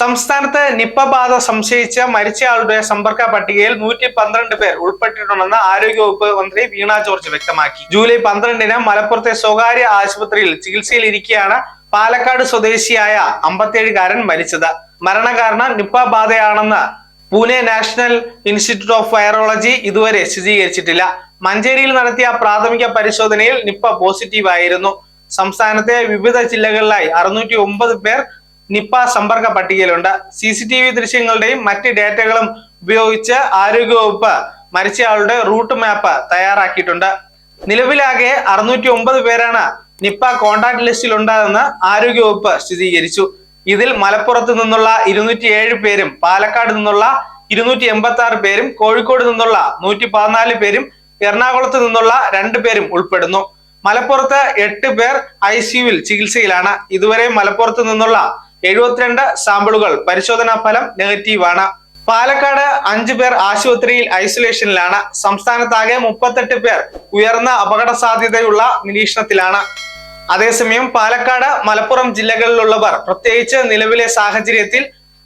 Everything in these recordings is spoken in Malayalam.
സംസ്ഥാനത്ത് നിപ്പ ബാധ സംശയിച്ച മരിച്ചയാളുടെ സമ്പർക്ക പട്ടികയിൽ നൂറ്റി പന്ത്രണ്ട് പേർ ഉൾപ്പെട്ടിട്ടുണ്ടെന്ന് ആരോഗ്യവകുപ്പ് മന്ത്രി വീണ ജോർജ് വ്യക്തമാക്കി. ജൂലൈ പന്ത്രണ്ടിന് മലപ്പുറത്തെ സ്വകാര്യ ആശുപത്രിയിൽ ചികിത്സയിലിരിക്കെയാണ് പാലക്കാട് സ്വദേശിയായ അമ്പത്തിയേഴുകാരൻ മരിച്ചത്. മരണകാരണം Nipah ബാധയാണെന്ന് Pune national institute of virology ഇതുവരെ സ്ഥിരീകരിച്ചിട്ടില്ല. മഞ്ചേരിയിൽ നടത്തിയ പ്രാഥമിക പരിശോധനയിൽ നിപ്പ പോസിറ്റീവ് ആയിരുന്നു സംസ്ഥാനത്തെ വിവിധ ജില്ലകളിലായി അറുന്നൂറ്റി ഒമ്പത് പേർ നിപ്പ സമ്പർക്ക പട്ടികയിലുണ്ട്. സി സി ടി വി ദൃശ്യങ്ങളുടെയും മറ്റ് ഡേറ്റകളും ഉപയോഗിച്ച് ആരോഗ്യവകുപ്പ് മരിച്ചയാളുടെ റൂട്ട് മാപ്പ് തയ്യാറാക്കിയിട്ടുണ്ട്. നിലവിലാകെ അറുന്നൂറ്റി ഒമ്പത് പേരാണ് നിപ്പ കോണ്ടാക്ട് ലിസ്റ്റിൽ ഉണ്ടാകുന്ന ആരോഗ്യവകുപ്പ് സ്ഥിരീകരിച്ചു. ഇതിൽ മലപ്പുറത്ത് നിന്നുള്ള ഇരുന്നൂറ്റി ഏഴ് പേരും പാലക്കാട് നിന്നുള്ള ഇരുന്നൂറ്റി എൺപത്തി ആറ് പേരും കോഴിക്കോട് നിന്നുള്ള നൂറ്റി പതിനാല് പേരും എറണാകുളത്ത് നിന്നുള്ള രണ്ട് പേരും ഉൾപ്പെടുന്നു. മലപ്പുറത്ത് എട്ട് പേർ ഐ സിയുവിൽ ചികിത്സയിലാണ്. ഇതുവരെ മലപ്പുറത്ത് നിന്നുള്ള എഴുപത്തിരണ്ട് സാമ്പിളുകൾ. പരിശോധനാ ഫലം നെഗറ്റീവാണ് പാലക്കാട് അഞ്ചു പേർ ആശുപത്രിയിൽ ഐസൊലേഷനിലാണ്. സംസ്ഥാനത്താകെ മുപ്പത്തെട്ട് പേർ ഉയർന്ന അപകട സാധ്യതയുള്ള നിരീക്ഷണത്തിലാണ്. അതേസമയം പാലക്കാട് മലപ്പുറം ജില്ലകളിലുള്ളവർ പ്രത്യേകിച്ച് നിലവിലെ സാഹചര്യത്തിൽ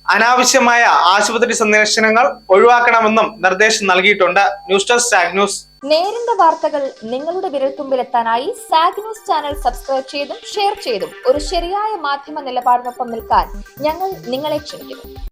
അനാവശ്യമായ ആശുപത്രി സന്ദർശനങ്ങൾ ഒഴിവാക്കണമെന്നും നിർദ്ദേശം നൽകിയിട്ടുണ്ട്. News desk Saag news. നേരിന്റെ വാർത്തകൾ നിങ്ങളുടെ വിരൽത്തുമ്പിലെത്താനായി സാഗ് ന്യൂസ് ചാനൽ സബ്സ്ക്രൈബ് ചെയ്തും ഷെയർ ചെയ്തും ഒരു ശരിയായ മാധ്യമ നിലപാടിനൊപ്പം നിൽക്കാൻ ഞങ്ങൾ നിങ്ങളെ ക്ഷണിക്കുന്നു.